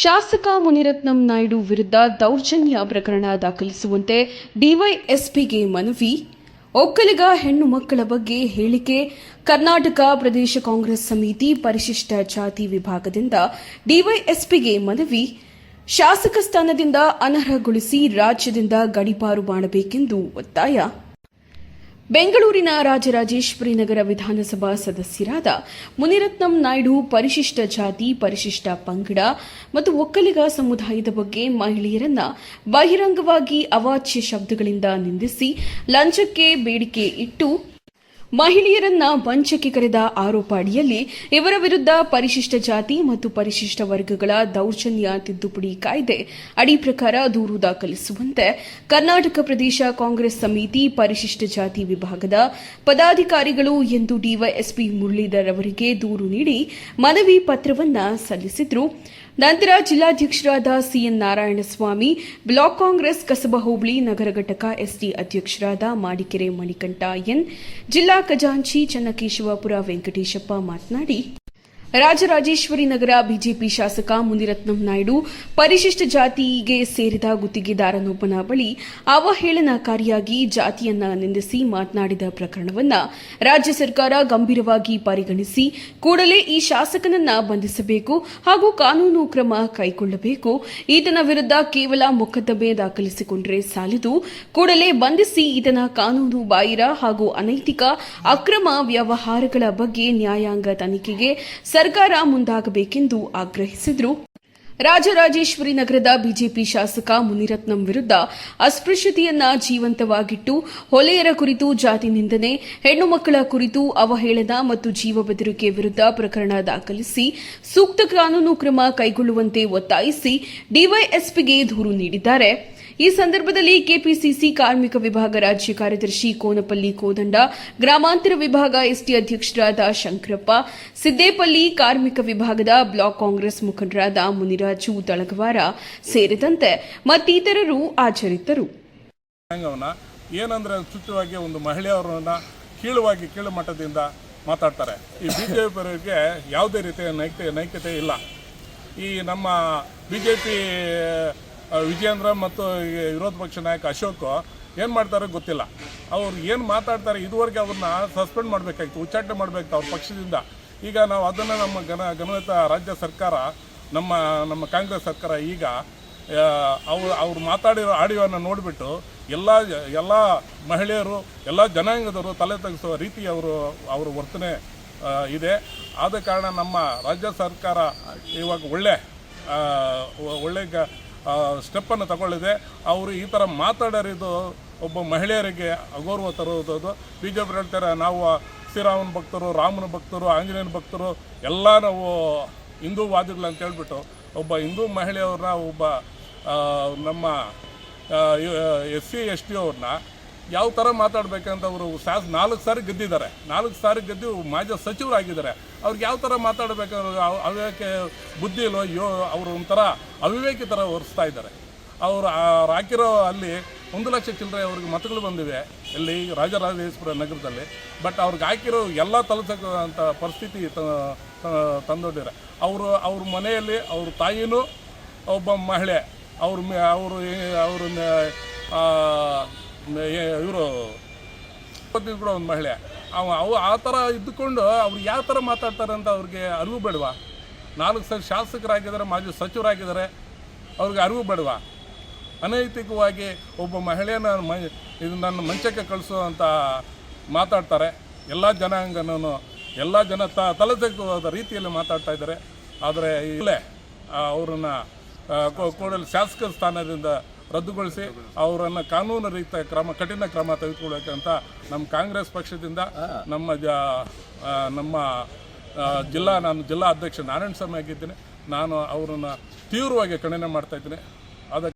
ಶಾಸಕ ಮುನಿರತ್ನಂ ನಾಯ್ಡು ವಿರುದ್ಧ ದೌರ್ಜನ್ಯ ಪ್ರಕರಣ ದಾಖಲಿಸುವಂತೆ ಡಿವೈಎಸ್ಪಿಗೆ ಮನವಿ. ಒಕ್ಕಲಿಗ ಹೆಣ್ಣು ಮಕ್ಕಳ ಬಗ್ಗೆ ಹೇಳಿಕೆ. ಕರ್ನಾಟಕ ಪ್ರದೇಶ ಕಾಂಗ್ರೆಸ್ ಸಮಿತಿ ಪರಿಶಿಷ್ಟ ಜಾತಿ ವಿಭಾಗದಿಂದ ಡಿವೈಎಸ್ಪಿಗೆ ಮನವಿ. ಶಾಸಕ ಸ್ಥಾನದಿಂದ ಅನರ್ಹಗೊಳಿಸಿ ರಾಜ್ಯದಿಂದ ಗಡಿಪಾರು ಮಾಡಬೇಕೆಂದು ಒತ್ತಾಯ. ಬೆಂಗಳೂರಿನ ರಾಜರಾಜೇಶ್ವರಿ ನಗರ ವಿಧಾನಸಭಾ ಸದಸ್ಯರಾದ ಮುನಿರತ್ನಂ ನಾಯ್ಡು, ಪರಿಶಿಷ್ಟ ಜಾತಿ, ಪರಿಶಿಷ್ಟ ಪಂಗಡ ಮತ್ತು ಒಕ್ಕಲಿಗ ಸಮುದಾಯದ ಬಗ್ಗೆ ಮಹಿಳೆಯರನ್ನ ಬಹಿರಂಗವಾಗಿ ಅವಾಚ್ಯ ಶಬ್ದಗಳಿಂದ ನಿಂದಿಸಿ ಲಂಚಕ್ಕೆ ಬೇಡಿಕೆ ಇಟ್ಟು ಮಹಿಳೆಯರನ್ನ ವಂಚಕ್ಕೆ ಕರೆದ ಆರೋಪ ಅಡಿಯಲ್ಲಿ ಇವರ ವಿರುದ್ಧ ಪರಿಶಿಷ್ಟ ಜಾತಿ ಮತ್ತು ಪರಿಶಿಷ್ಟ ವರ್ಗಗಳ ದೌರ್ಜನ್ಯ ತಿದ್ದುಪಡಿ ಕಾಯ್ದೆ ಅಡಿ ಪ್ರಕಾರ ದೂರು ದಾಖಲಿಸುವಂತೆ ಕರ್ನಾಟಕ ಪ್ರದೇಶ ಕಾಂಗ್ರೆಸ್ ಸಮಿತಿ ಪರಿಶಿಷ್ಟ ಜಾತಿ ವಿಭಾಗದ ಪದಾಧಿಕಾರಿಗಳು ಎಂದು ಡಿವೈಎಸ್ಪಿ ಮುರಳೀಧರ್ ಅವರಿಗೆ ದೂರು ನೀಡಿ ಮನವಿ ಪತ್ರವನ್ನ ಸಲ್ಲಿಸಿದ್ರು. ನಂತರ ಜಿಲ್ಲಾಧ್ಯಕ್ಷರಾದ ಸಿಎನ್ ನಾರಾಯಣಸ್ವಾಮಿ, ಬ್ಲಾಕ್ ಕಾಂಗ್ರೆಸ್ ಕಸಬಾ ಹೋಬಳಿ ನಗರ ಘಟಕ ಎಸ್ಡಿ ಅಧ್ಯಕ್ಷರಾದ ಮಾಡಿಕೆರೆ ಮಣಿಕಂಠ ಎನ್, ಜಿಲ್ಲಾ ಖಜಾಂಚಿ ಚನ್ನಕೇಶವಪುರ ವೆಂಕಟೇಶಪ್ಪ ಮಾತನಾಡಿ. ರಾಜರಾಜೇಶ್ವರಿ ನಗರ ಬಿಜೆಪಿ ಶಾಸಕ ಮುನಿರತ್ನಂ ನಾಯ್ಡು ಪರಿಶಿಷ್ಟ ಜಾತಿಗೆ ಸೇರಿದ ಗುತ್ತಿಗೆದಾರನೊಬ್ಬನ ಬಳಿ ಅವಹೇಳನಕಾರಿಯಾಗಿ ಜಾತಿಯನ್ನ ನಿಂದಿಸಿ ಮಾತನಾಡಿದ ಪ್ರಕರಣವನ್ನ ರಾಜ್ಯ ಸರ್ಕಾರ ಗಂಭೀರವಾಗಿ ಪರಿಗಣಿಸಿ ಕೂಡಲೇ ಈ ಶಾಸಕನನ್ನ ಬಂಧಿಸಬೇಕು ಹಾಗೂ ಕಾನೂನು ಕ್ರಮ ಕೈಗೊಳ್ಳಬೇಕು. ಈತನ ವಿರುದ್ಧ ಕೇವಲ ಮೊಕದ್ದಮೆ ದಾಖಲಿಸಿಕೊಂಡರೆ ಸಾಲದು. ಕೂಡಲೇ ಬಂಧಿಸಿ ಈತನ ಕಾನೂನು ಬಾಹಿರ ಹಾಗೂ ಅನೈತಿಕ ಅಕ್ರಮ ವ್ಯವಹಾರಗಳ ಬಗ್ಗೆ ನ್ಯಾಯಾಂಗ ತನಿಖೆಗೆ ಮುಂದಾಗಬೇಕೆಂದು ಆಗ್ರಹಿಸಿದರು. ರಾಜರಾಜೇಶ್ವರಿ ನಗರದ ಬಿಜೆಪಿ ಶಾಸಕ ಮುನಿರತ್ನಂ ವಿರುದ್ಧ ಅಸ್ಪೃಶ್ಯತೆಯನ್ನ ಜೀವಂತವಾಗಿಟ್ಟು ಹೊಲೆಯರ ಕುರಿತು ಜಾತಿ ನಿಂದನೆ, ಹೆಣ್ಣು ಮಕ್ಕಳ ಕುರಿತು ಅವಹೇಳನ ಮತ್ತು ಜೀವ ಬೆದರಿಕೆ ವಿರುದ್ಧ ಪ್ರಕರಣ ದಾಖಲಿಸಿ ಸೂಕ್ತ ಕಾನೂನು ಕ್ರಮ ಕೈಗೊಳ್ಳುವಂತೆ ಒತ್ತಾಯಿಸಿ ಡಿವೈಎಸ್ಪಿಗೆ ದೂರು ನೀಡಿದ್ದಾರೆ. ಈ ಸಂದರ್ಭದಲ್ಲಿ ಕೆಪಿಸಿಸಿ ಕಾರ್ಮಿಕ ವಿಭಾಗ ರಾಜ್ಯ ಕಾರ್ಯದರ್ಶಿ ಕೋನಪಲ್ಲಿ ಕೋದಂಡ, ಗ್ರಾಮಾಂತರ ವಿಭಾಗ ಎಸ್ಟಿ ಅಧ್ಯಕ್ಷರಾದ ಶಂಕರಪ್ಪ, ಸಿದ್ದೇಪಲ್ಲಿ ಕಾರ್ಮಿಕ ವಿಭಾಗದ ಬ್ಲಾಕ್ ಕಾಂಗ್ರೆಸ್ ಮುಖಂಡರಾದ ಮುನಿರಾಜು ದಳಗವಾರ ಸೇರಿದಂತೆ ಮತ್ತಿತರರು ನ್ಯಾಯಾಂಗವನ್ನ ಏನಂದ್ರೆ ಚುಚ್ಚುವಾಗಿ ಒಂದು ಮಹಿಳೆಯರನ್ನ ಕೀಳುವಾಗಿ ಕೀಳು ಮಟ್ಟದಿಂದ ಮಾತಾಡ್ತಾರೆ. ಈ ಬಿ ಜೆ ಯಾವುದೇ ರೀತಿಯ ನೈಕ್ಯ ನೈಕ್ಯತೆ ಇಲ್ಲ. ಈ ನಮ್ಮ ಬಿ ಜೆ ಪಿ ವಿಜೇಂದ್ರ ಮತ್ತು ವಿರೋಧ ಪಕ್ಷ ನಾಯಕ ಅಶೋಕ್ ಏನು ಮಾಡ್ತಾರೋ ಗೊತ್ತಿಲ್ಲ. ಅವ್ರು ಏನು ಮಾತಾಡ್ತಾರೆ ಇದುವರೆಗೆ ಅವ್ರನ್ನ ಸಸ್ಪೆಂಡ್ ಮಾಡಬೇಕಾಗಿತ್ತು, ಉಚ್ಚಾಟನೆ ಮಾಡಬೇಕಾಗಿತ್ತು ಅವ್ರ ಪಕ್ಷದಿಂದ. ಈಗ ನಾವು ಅದನ್ನು ನಮ್ಮ ಗನ ಗಮನಿತ ರಾಜ್ಯ ಸರ್ಕಾರ, ನಮ್ಮ ನಮ್ಮ ಕಾಂಗ್ರೆಸ್ ಸರ್ಕಾರ ಈಗ ಅವ್ರು ಅವ್ರು ಮಾತಾಡಿರೋ ಆಡಿಯೋನ ನೋಡಿಬಿಟ್ಟು ಎಲ್ಲ ಎಲ್ಲ ಮಹಿಳೆಯರು, ಎಲ್ಲ ಜನಾಂಗದವರು ತಲೆ ತಗ್ಗಿಸುವ ರೀತಿ ಅವರು, ಅವರ ವರ್ತನೆ ಇದೆ. ಆದ ಕಾರಣ ನಮ್ಮ ರಾಜ್ಯ ಸರ್ಕಾರ ಇವಾಗ ಒಳ್ಳೆ ಒಳ್ಳೆ ಸ್ಟೆಪ್ಪನ್ನು ತಗೊಳ್ಳಿದೆ. ಅವರು ಈ ಥರ ಮಾತಾಡೋರಿದು ಒಬ್ಬ ಮಹಿಳೆಯರಿಗೆ ಅಗೌರವ ತರುವುದು. ಬಿ ಜೆ ಪಿ ಹೇಳ್ತಾರೆ, ನಾವು ಶ್ರೀರಾಮನ ಭಕ್ತರು, ರಾಮನ ಭಕ್ತರು, ಆಂಜನೇಯನ ಭಕ್ತರು, ಎಲ್ಲ ನಾವು ಹಿಂದೂವಾದಿಗಳು ಅಂತ ಹೇಳ್ಬಿಟ್ಟು ಒಬ್ಬ ಹಿಂದೂ ಮಹಿಳೆಯವ್ರನ್ನ, ಒಬ್ಬ ನಮ್ಮ ಎಸ್ ಸಿ, ಎಸ್ ಟಿ ಅವ್ರನ್ನ ಯಾವ ಥರ ಮಾತಾಡಬೇಕಂತ ಅವರು ಶಾಸ ನಾಲ್ಕು ಸಾರಿ ಗೆದ್ದಿದ್ದಾರೆ. ನಾಲ್ಕು ಸಾರಿ ಗೆದ್ದು ಮಾಜಿ ಸಚಿವರಾಗಿದ್ದಾರೆ. ಅವ್ರಿಗೆ ಯಾವ ಥರ ಮಾತಾಡಬೇಕು ಅವಿವೇಕ ಬುದ್ಧಿ ಇಲ್ಲೋ ಯೋ ಅವರು ಒಂಥರ ಅವಿವೇಕಿ ಥರ ಹೊರಿಸ್ತಾ ಇದ್ದಾರೆ. ಅವರು ಹಾಕಿರೋ ಅಲ್ಲಿ ಒಂದು ಲಕ್ಷ ಚಿಲ್ಲರೆ ಅವ್ರಿಗೆ ಮತಗಳು ಬಂದಿವೆ ಇಲ್ಲಿ ರಾಜರಾಜೇಶ್ವರ ನಗರದಲ್ಲಿ. ಬಟ್ ಅವ್ರಿಗೆ ಹಾಕಿರೋ ಎಲ್ಲ ತಲುಪಂಥ ಪರಿಸ್ಥಿತಿ ತಂದೊಡ್ಡಿದ್ದಾರೆ. ಅವರು ಅವ್ರ ಮನೆಯಲ್ಲಿ ಅವ್ರ ತಾಯಿನೂ ಒಬ್ಬ ಮಹಿಳೆ. ಅವ್ರ ಅವರು ಅವರು ಇವರು ಕೂಡ ಒಂದು ಮಹಿಳೆ. ಅವ, ಅವು ಆ ಥರ ಇದ್ದುಕೊಂಡು ಅವ್ರು ಯಾವ ಥರ ಮಾತಾಡ್ತಾರೆ ಅಂತ ಅವ್ರಿಗೆ ಅರಿವು ಬೇಡವಾ? ನಾಲ್ಕು ಸರಿ ಶಾಸಕರಾಗಿದ್ದಾರೆ, ಮಾಜಿ ಸಚಿವರಾಗಿದ್ದಾರೆ, ಅವ್ರಿಗೆ ಅರಿವು ಬೇಡವಾ? ಅನೈತಿಕವಾಗಿ ಒಬ್ಬ ಮಹಿಳೆಯನ್ನು ಮ ಇದು ನನ್ನ ಮಂಚಕ್ಕೆ ಕಳಿಸುವಂಥ ಮಾತಾಡ್ತಾರೆ. ಎಲ್ಲ ಜನಾಂಗನೂ ಎಲ್ಲ ಜನ ತ, ತಲೆ ರೀತಿಯಲ್ಲಿ ಮಾತಾಡ್ತಾ ಇದ್ದಾರೆ. ಆದರೆ ಇಲ್ಲೇ ಅವ್ರನ್ನ ಕೂಡಲೇ ಶಾಸಕ ಸ್ಥಾನದಿಂದ ರದ್ದುಗೊಳಿಸಿ ಅವರನ್ನು ಕಾನೂನು ರೀತಿಯ ಕ್ರಮ ಕಠಿಣ ಕ್ರಮ ತೆಗೆದುಕೊಳ್ಬೇಕಂತ ನಮ್ಮ ಕಾಂಗ್ರೆಸ್ ಪಕ್ಷದಿಂದ ನಮ್ಮ ಜ ನಮ್ಮ ಜಿಲ್ಲಾ ನಾನು ಜಿಲ್ಲಾ ಅಧ್ಯಕ್ಷ ನಾರಾಯಣ ಸ್ವಾಮಿ ಆಗಿದ್ದೀನಿ. ನಾನು ಅವರನ್ನು ತೀವ್ರವಾಗಿ ಖಂಡನೆ ಮಾಡ್ತಾ ಇದ್ದೀನಿ. ಅದಕ್ಕೆ